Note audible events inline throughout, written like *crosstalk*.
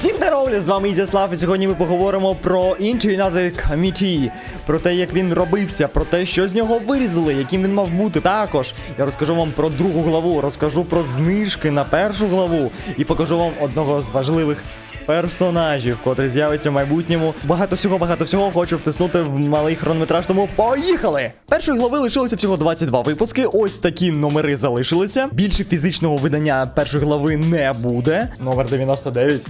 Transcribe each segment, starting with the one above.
Всім здоров'я, з вами Ізяслав, і сьогодні ми поговоримо про інший натик Мічі, про те, як він робився, про те, що з нього вирізали, яким він мав бути. Також я розкажу вам про другу главу, розкажу про знижки на першу главу і покажу вам одного з важливих персонажів, котрий з'явиться в майбутньому. Багато всього, багато всього хочу втиснути в малий хронометраж, тому поїхали! Першої глави лишилося всього 22 випуски. Ось такі номери залишилися. Більше фізичного видання першої глави не буде. Номер 99.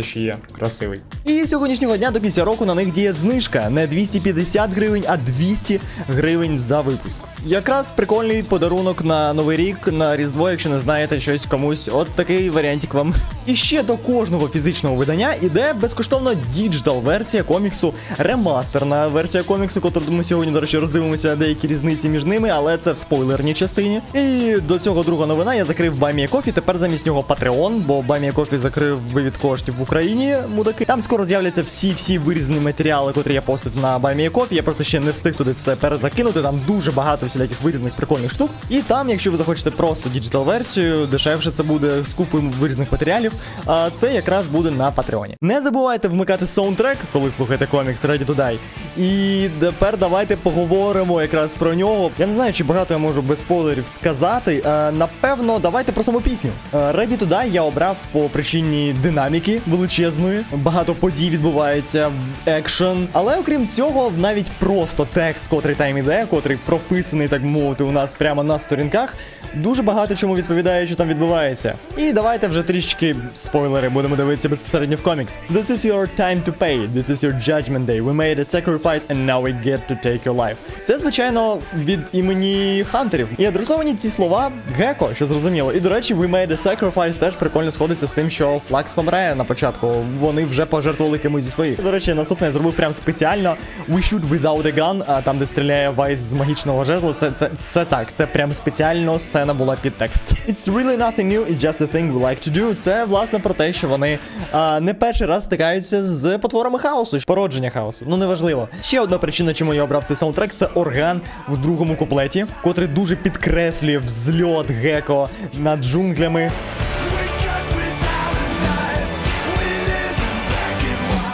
Це ще є красивий. І сьогоднішнього дня до кінця року на них діє знижка не 250 гривень, а 200 гривень за випуск. Якраз прикольний подарунок на новий рік, на Різдво, якщо не знаєте щось комусь. От такий варіантик вам. І ще до кожного фізичного видання іде безкоштовно діджитал версія коміксу, ремастерна версія коміксу, котру ми сьогодні, до речі, роздивимося деякі різниці між ними, але це в спойлерній частині. І до цього друга новина я закрив Баймія Кофі. Тепер замість нього Patreon, бо Баймія Кофі закрив вивід коштів в Україні. Мудаки. Там скоро з'являться всі всі вирізані матеріали, котрі я постив на Баймія Кофі. Я просто ще не встиг туди все перезакинути. Там дуже багато всіляких вирізаних прикольних штук. І там, якщо ви захочете просто діджитал версію, дешевше це буде з купою вирізаних матеріалів. А це якраз буде на Патреоні. Не забувайте вмикати саундтрек, коли слухаєте комікс Ready to Die. І тепер давайте поговоримо якраз про нього. Я не знаю, чи багато я можу без спойлерів сказати. Е, напевно, давайте про саму пісню. Е, Ready to Die я обрав по причині динаміки величезної. Багато подій відбувається, екшен. Але окрім цього, навіть просто текст, котрий там іде, котрий прописаний, так мовити, у нас прямо на сторінках. Дуже багато чому відповідає, що там відбувається. І давайте вже трішки спойлери будемо дивитися безпосередньо в комікс. This is your time to pay. This is your judgment day. We made a sacrifice and now we get to take your life. Це, звичайно, від імені хантерів. І адресовані ці слова Геко, що зрозуміло. І до речі, we made a sacrifice теж прикольно сходиться з тим, що Флакс помирає на початку. Вони вже пожертвували кимось зі своїх. До речі, наступне я зробив прям спеціально. We shoot without a gun, а там, де стріляє Вайс з магічного жезла. Це, це, це так, це прям спеціально сцена була під текст. It's really nothing new, it's just a thing we like to do. Це власне про те, що вони а, не перший раз стикаються з потворами хаосу, породження хаосу. Ну неважливо. Ще одна причина, чому я обрав цей саундтрек, це орган в другому куплеті, котрий дуже підкреслює взльот геко над джунглями.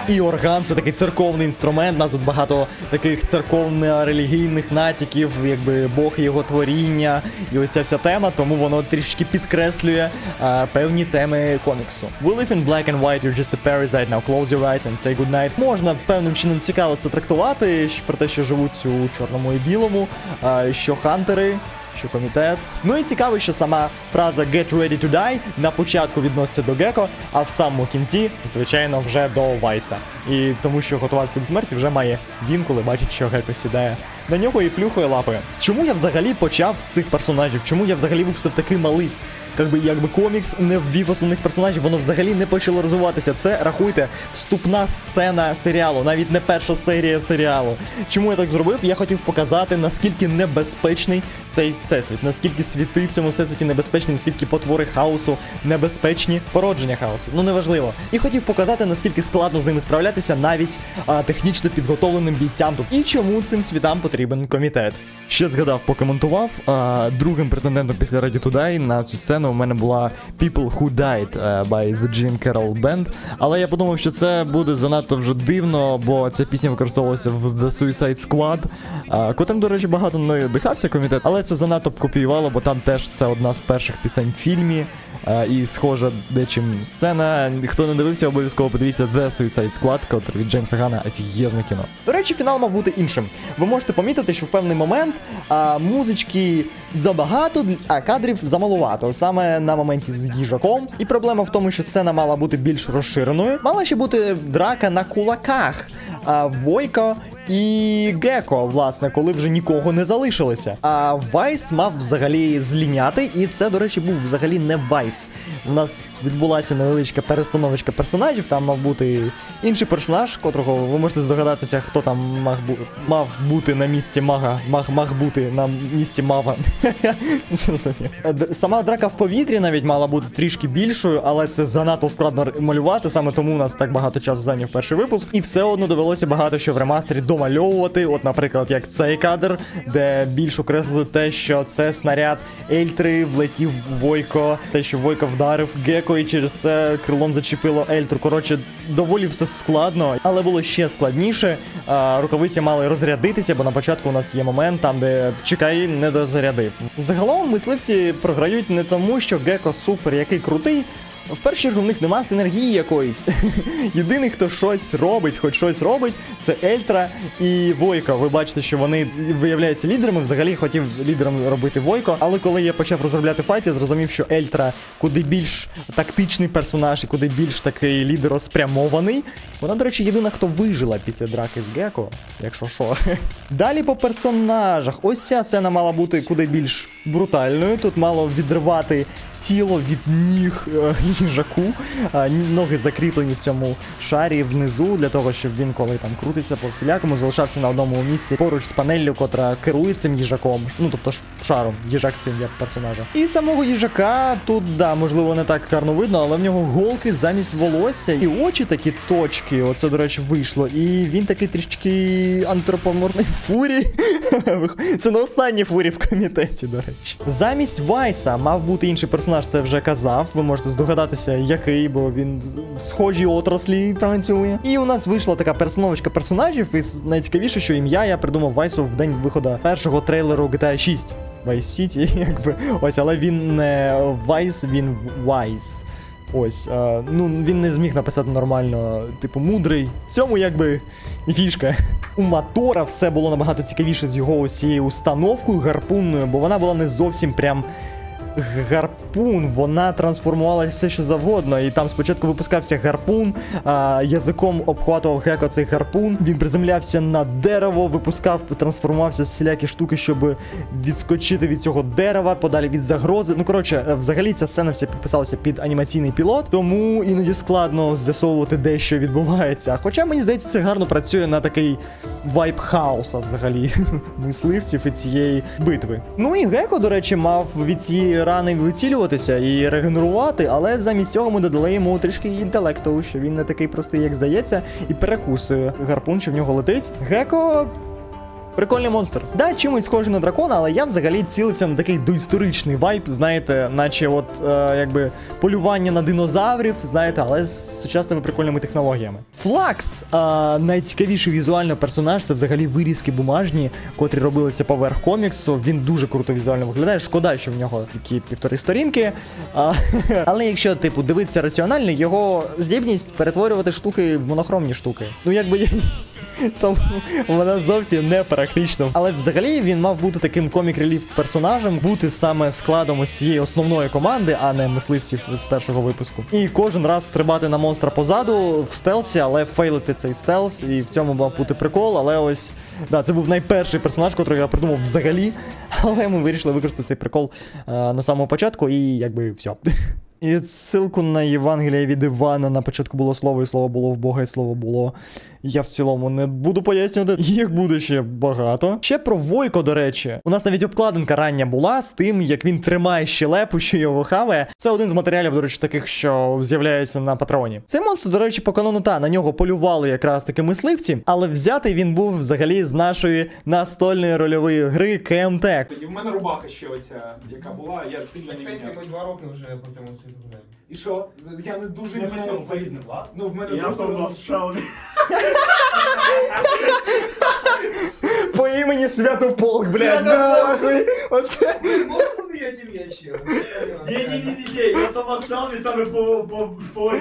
І орган це такий церковний інструмент. У нас тут багато таких церковно-релігійних натяків, якби Бог його творіння, і оця вся тема, тому воно трішки підкреслює а, певні теми коміксу. We live in black and white, you're just a parasite, now close your eyes and say goodnight. Можна певним чином цікаво це трактувати про те, що живуть у чорному і білому, а, що хантери що комітет. Ну і цікаво, що сама фраза Get ready to die на початку відноситься до Геко, а в самому кінці, звичайно, вже до Вайса. І тому що готуватися до смерті вже має він, коли бачить, що Геко сідає на нього і плюхує лапою. Чому я взагалі почав з цих персонажів? Чому я взагалі випустив такий малий? Якби якби комікс не ввів основних персонажів, воно взагалі не почало розвиватися. Це рахуйте вступна сцена серіалу, навіть не перша серія серіалу. Чому я так зробив? Я хотів показати, наскільки небезпечний цей всесвіт, наскільки світи в цьому всесвіті небезпечні, наскільки потвори хаосу небезпечні, породження хаосу. Ну неважливо. І хотів показати, наскільки складно з ними справлятися навіть а, технічно підготовленим бійцям. І чому цим світам потрібен комітет. Ще згадав, покоментував. А, другим претендентом після Ready to Die на цю сцену у мене була People Who Died е, by The Jim Carroll Band. Але я подумав, що це буде занадто вже дивно, бо ця пісня використовувалася в The Suicide Squad. А, котим, до речі, багато не дихався комітет, але це занадто б копіювало, бо там теж це одна з перших пісень в фільмі. А, і схожа дечим сцена. Хто не дивився, обов'язково подивіться The Suicide Squad, котрий від Джеймса Гана офігезне кіно. До речі, фінал мав бути іншим. Ви можете помітити, що в певний момент а, музички забагато, а кадрів замалувато, саме на моменті з їжаком. І проблема в тому, що сцена мала бути більш розширеною. Мала ще бути драка на кулаках. А Войко і Геко, власне, коли вже нікого не залишилося. А Вайс мав взагалі зліняти, і це, до речі, був взагалі не Вайс. У нас відбулася невеличка перестановочка персонажів. Там мав бути інший персонаж, котрого ви можете здогадатися, хто там мав, бу- мав бути на місці мага. Маг мав бути на місці мава. *laughs* Сама драка в повітрі навіть мала бути трішки більшою, але це занадто складно малювати. Саме тому у нас так багато часу зайняв перший випуск. І все одно довелося багато що в ремастері домальовувати. От, наприклад, як цей кадр, де більш окреслили те, що це снаряд Ельтри влетів в Войко, те, що Войко вдарив Геко, і через це крилом зачепило Ельтру. Коротше, доволі все складно, але було ще складніше. Рукавиці мали розрядитися, бо на початку у нас є момент там, де чекай, не дозарядив. Загалом мисливці програють не тому, що Геко супер, який крутий. В першу чергу в них нема синергії якоїсь. *laughs* Єдиний, хто щось робить, хоч щось робить, це Ельтра і Войко. Ви бачите, що вони виявляються лідерами. Взагалі хотів лідером робити Войко. Але коли я почав розробляти файт, я зрозумів, що Ельтра куди більш тактичний персонаж і куди більш такий лідероспрямований. Вона, до речі, єдина, хто вижила після драки з Геко, якщо що. *laughs* Далі по персонажах. Ось ця сцена мала бути куди більш брутальною. Тут мало відривати тіло від ніг е, *laughs* їжаку. Ноги закріплені в цьому шарі внизу, для того, щоб він, коли там крутиться по всілякому, залишався на одному місці поруч з панеллю, котра керує цим їжаком. Ну тобто шаром, їжак цим як персонажа. І самого їжака тут, да, можливо, не так гарно видно, але в нього голки замість волосся і очі такі точки. Оце, до речі, вийшло. І він такий трішки антропоморний *laughs* фурі. Це не останній фурі в комітеті, до речі. Замість Вайса мав бути інший персонаж, це вже казав. Ви можете здогадатися, який, бо він в схожій отраслі працює. І у нас вийшла така персоновочка персонажів. І найцікавіше, що ім'я я придумав Вайсу в день виходу першого трейлеру GTA 6. Vice City, *laughs* якби. Ось, але він не Vice, він Wise. Ось, а, ну він не зміг написати нормально, типу, мудрий. В цьому якби і фішка. У Матора все було набагато цікавіше з його усією установкою гарпунною, бо вона була не зовсім прям гарпун, вона трансформувалася все що завгодно. І там спочатку випускався гарпун, а язиком обхватував геко цей гарпун. Він приземлявся на дерево, випускав, трансформувався в всілякі штуки, щоб відскочити від цього дерева, подалі від загрози. Ну коротше, взагалі ця сцена вся підписалася під анімаційний пілот, тому іноді складно з'ясовувати де що відбувається. Хоча мені здається, це гарно працює на такий вайб хаоса взагалі *laughs* мисливців і цієї битви. Ну і Геко, до речі, мав від цієї рани вицілюватися і регенерувати, але замість цього ми додали йому трішки інтелекту, що він не такий простий, як здається, і перекусує гарпун, що в нього летить. Геко. Прикольний монстр. Да, чимось схожий на дракона, але я взагалі цілився на такий доісторичний вайб, знаєте, наче от е, якби полювання на динозаврів, знаєте, але з сучасними прикольними технологіями. Флакс, е, найцікавіший візуально персонаж, це взагалі вирізки бумажні, котрі робилися поверх коміксу. Він дуже круто візуально виглядає. Шкода, що в нього такі півтори сторінки. А, *laughs* але якщо, типу, дивитися раціонально, його здібність перетворювати штуки в монохромні штуки. Ну якби. *laughs* Тому вона зовсім не практична. Але взагалі він мав бути таким комік-реліф персонажем, бути саме складом ось цієї основної команди, а не мисливців з першого випуску. І кожен раз стрибати на монстра позаду в стелсі, але фейлити цей стелс, і в цьому мав бути прикол. Але ось да, це був найперший персонаж, який я придумав взагалі. *laughs* Але ми вирішили використати цей прикол е, на самому початку, і якби все. *laughs* І ссылку на Євангелія від Івана на початку було слово, і слово було в Бога, і слово було. Я в цілому не буду пояснювати. Їх буде ще багато. Ще про Войко, до речі. У нас навіть обкладинка рання була з тим, як він тримає щелепу, що його хаває. Це один з матеріалів, до речі, таких, що з'являється на патроні. Цей монстр, до речі, по канону та на нього полювали якраз таки мисливці, але взятий він був взагалі з нашої настольної рольової гри КМТ. Тоді в мене рубаха ще оця, яка була, я сильно не Сенсі міняв. ми два роки вже по цьому світу гуляємо. І що? Я не дуже не по цьому. Ну, в мене Я просто там ハハハハ! По імені Святополк, блядь, нахуй. Оце. Ні-ні-ні-ні, я там шалений саме по, по, поняв.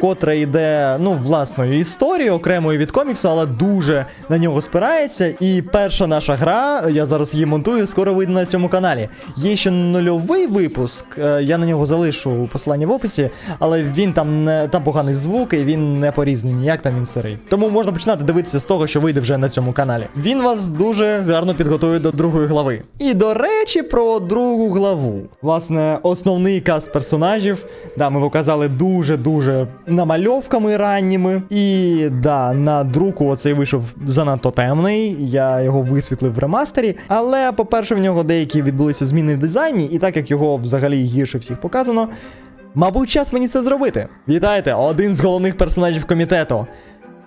котра йде ну власною історією, окремою від коміксу, але дуже на нього спирається. І перша наша гра, я зараз її монтую, скоро вийде на цьому каналі. Є ще нульовий випуск. е, Я на нього залишу посилання в описі, але він там не там поганий звук, і він не порізний ніяк, там він сирий. Тому можна починати дивитися з того, що вийде вже на цьому каналі. Він вас дуже гарно підготує до другої глави. І до речі, про другу главу. Власне, основний каст персонажів. Да, ми показали дуже-дуже намальовками ранніми. І да, на друку оцей вийшов занадто темний. Я його висвітлив в ремастері. Але, по-перше, в нього деякі відбулися зміни в дизайні, і так як його взагалі гірше всіх показано. Мабуть, час мені це зробити. Вітайте! Один з головних персонажів комітету.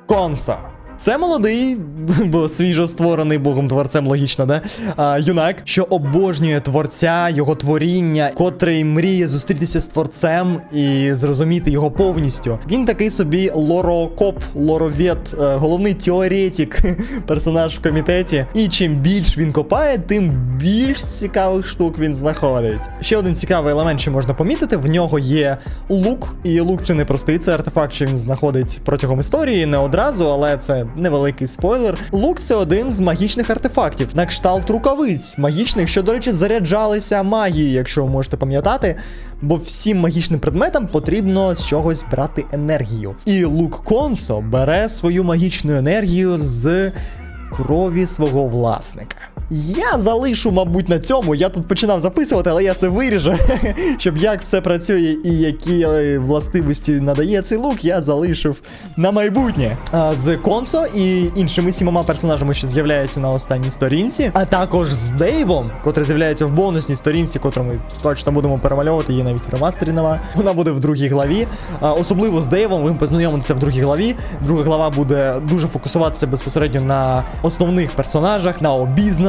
Консо. Це молодий, *laughs* бо свіжо створений богом творцем, логічно, да? А, юнак, що обожнює творця, його творіння, котрий мріє зустрітися з творцем і зрозуміти його повністю. Він такий собі лорокоп, лоровєт, е, головний теоретик, *laughs* персонаж в комітеті. І чим більш він копає, тим більш цікавих штук він знаходить. Ще один цікавий елемент, що можна помітити: в нього є лук, і лук це не простий, це артефакт, що він знаходить протягом історії, не одразу, але це невеликий спойлер. Лук це один з магічних артефактів, на кшталт рукавиць магічних, що, до речі, заряджалися магією, якщо ви можете пам'ятати. Бо всім магічним предметам потрібно з чогось брати енергію. І лук Консо бере свою магічну енергію з крові свого власника. Я залишу, мабуть, на цьому. Я тут починав записувати, але я це виріжу. *laughs* Щоб як все працює і які е, властивості надає цей лук, я залишив на майбутнє. А, з Консо і іншими сімома персонажами, що з'являються на останній сторінці, а також з Дейвом, котрий з'являється в бонусній сторінці, котру ми точно будемо перемальовувати. Є навіть ремастері нова. Вона буде в другій главі. А, особливо з Дейвом, ви познайомитеся в другій главі. Друга глава буде дуже фокусуватися безпосередньо на основних персонажах, на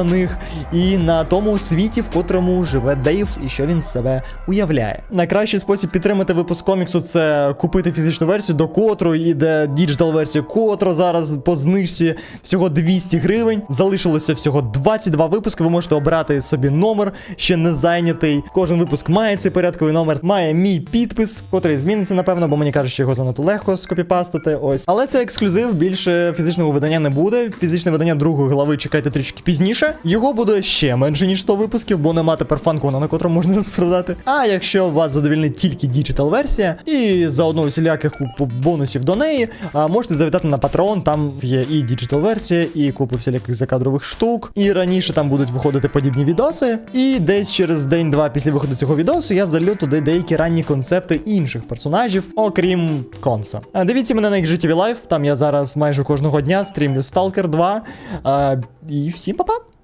обізнаних і на тому світі, в котрому живе Дейв і що він себе уявляє. Найкращий спосіб підтримати випуск коміксу це купити фізичну версію, до котрої іде діджитал версія, котра зараз по знижці всього 200 гривень. Залишилося всього 22 випуски. Ви можете обрати собі номер, ще не зайнятий. Кожен випуск має цей порядковий номер, має мій підпис, котрий зміниться, напевно, бо мені кажуть, що його занадто легко скопіпастити. Ось. Але це ексклюзив, більше фізичного видання не буде. Фізичне видання другої глави чекайте трішки пізніше. Його буде ще менше, ніж 100 випусків, бо нема тепер фанкона, на котрому можна розпродати. А якщо вас задовільнить тільки діджитал версія, і заодно усіляких бонусів до неї, можете завітати на Patreon, там є і діджитал версія, і купу всіляких закадрових штук. І раніше там будуть виходити подібні відоси. І десь через день-два після виходу цього відосу я залю туди деякі ранні концепти інших персонажів, окрім Конса. Дивіться мене на їх XGTV Live, там я зараз майже кожного дня стрімлю Stalker 2. А, і всім па-па!